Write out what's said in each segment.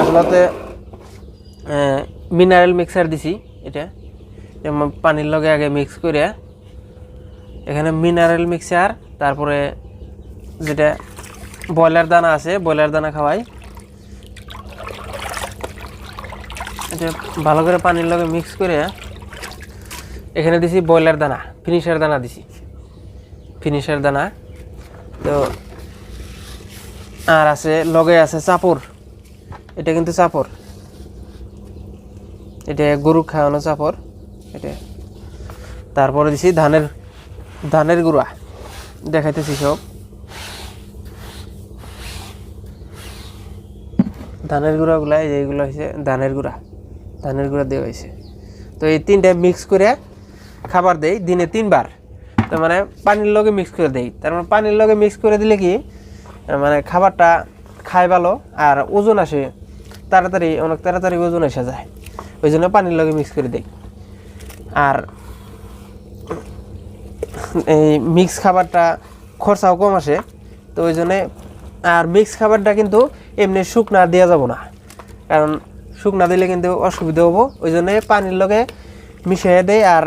আসলে mineral mixer দিছি এটা। যেমন পানির লগে আগে মিক্স করে এখানে মিনারেল মিক্সার তারপরে যেটা ব্রয়লার দানা আছে, ব্রয়লার দানা খাওয়াই। এটা ভালো করে পানির লগে মিক্স করে এখানে দিছি ব্রয়লার দানা ফিনিশার দানা দিছি। ফিনিশার দানা, তো আর আছে, লগে আছে চাপড় এটা কিন্তু চাপড় এটা গরু খাওয়ানো চাপড় এটা। তারপরে দিছি ধানের ধানের গুঁড়া। দেখাইতেছি সব। ধানের গুঁড়াগুলা এইগুলো হয়েছে ধানের গুঁড়া। ধানের গুঁড়া দেওয়া হয়েছে তো এই তিনটা মিক্স করে খাবার দেই, দিনে তিনবার। তো মানে পানির লগে মিক্স করে দেই। তার মানে পানির লগে মিক্স করে দিলে কি? মানে খাবারটা খায় ভালো আর ওজন আসে তাড়াতাড়ি, অনেক তাড়াতাড়ি ওজন এসে যায়। ওই জন্য পানির লগে মিক্স করে দেই। আর এই মিক্স খাবারটা খরচাও কম আসে, তো ওই জন্যে আর মিক্স খাবারটা কিন্তু এমনি শুকনা দেওয়া যাব না। কারণ শুকনা দিলে কিন্তু অসুবিধা হব। ওই জন্যে পানির লগে মিশিয়ে দেয় আর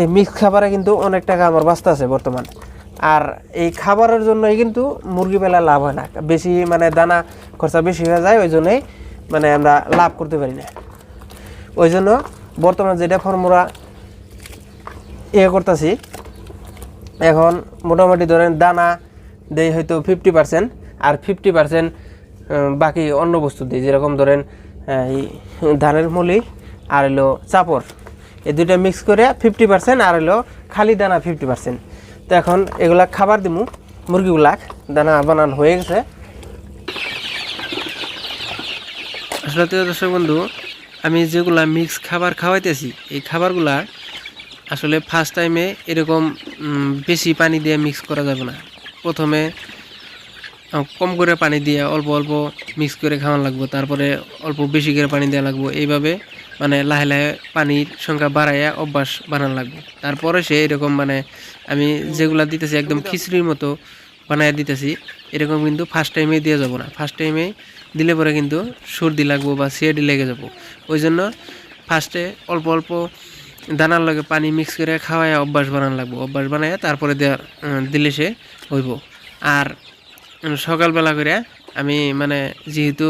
এই মিক্স খাবারে কিন্তু অনেক টাকা আমার বাঁচতে আছে বর্তমান। আর এই খাবারের জন্যই কিন্তু মুরগি পেলা লাভ হয় না। বেশি মানে দানা খরচা বেশি হয়ে যায় ওই জন্যই মানে আমরা লাভ করতে পারি না। ওই জন্য বর্তমান যেটা ফর্মুলা ইয়ে করতেছি, এখন মোটামুটি ধরেন দানা দেই হয়তো ফিফটি পার্সেন্ট আর ফিফটি পার্সেন্ট বাকি অন্য বস্তু দিই, যেরকম ধরেন এই ধানের মুলি আর হলো চাপড়। এই দুইটা মিক্স করে ফিফটি পার্সেন্ট আর হলো খালি দানা ফিফটি পার্সেন্ট তো এখন এগুলা খাবার দিমু, মুরগিগুলাক। দানা বানান হয়ে গেছে। আসলে তো দর্শক বন্ধু, আমি যেগুলা মিক্স খাবার খাওয়াইতেছি, এই খাবারগুলা আসলে ফার্স্ট টাইমে এরকম বেশি পানি দিয়ে মিক্স করা যাবে না। প্রথমে কম করে পানি দিয়ে অল্প অল্প মিক্স করে খাওয়ান লাগবো, তারপরে অল্প বেশি করে পানি দেওয়া লাগবো। এইভাবে মানে লাহে লাহে পানির সংখ্যা বাড়াইয়া অভ্যাস বানানো লাগবে। তারপরে সে এরকম মানে আমি যেগুলা দিতেছি একদম খিচড়ির মতো বানাইয়া দিতেছি, এরকম কিন্তু ফার্স্ট টাইমে দিয়ে যাব না। ফার্স্ট টাইমে দিলে পরে কিন্তু সর্দি লাগবো বা সিএডি লেগে যাব। ওই জন্য ফার্স্টে অল্প অল্প দানার লগে পানি মিক্স করে খাওয়ায় অভ্যাস বানানো লাগবো। অভ্যাস বানায় তারপরে দেওয়ার দিলে সে হইব। আর সকালবেলা করে আমি মানে যেহেতু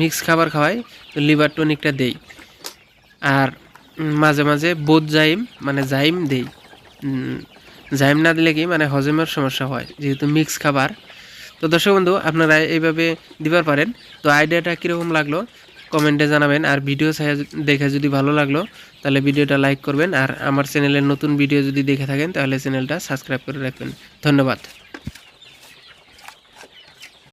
মিক্স খাবার খাওয়াই, তো লিভার টনিকটা দেই। আর মাঝে মাঝে বোধ জাইম মানে জাইম দেই। জাইম না দিলে কি মানে হজমের সমস্যা হয়, যেহেতু মিক্স খাবার। তো দর্শক বন্ধু, আপনারা এইভাবে দিবার পারেন। তো আইডিয়াটা কীরকম লাগল, কমেন্টে জানাবেন। আর ভিডিও দেখে যদি ভালো লাগল, তাহলে ভিডিওটা লাইক করবেন। আর আমার চ্যানেলের নতুন ভিডিও যদি দেখে থাকেন, তাহলে চ্যানেলটা সাবস্ক্রাইব করে রাখবেন। ধন্যবাদ।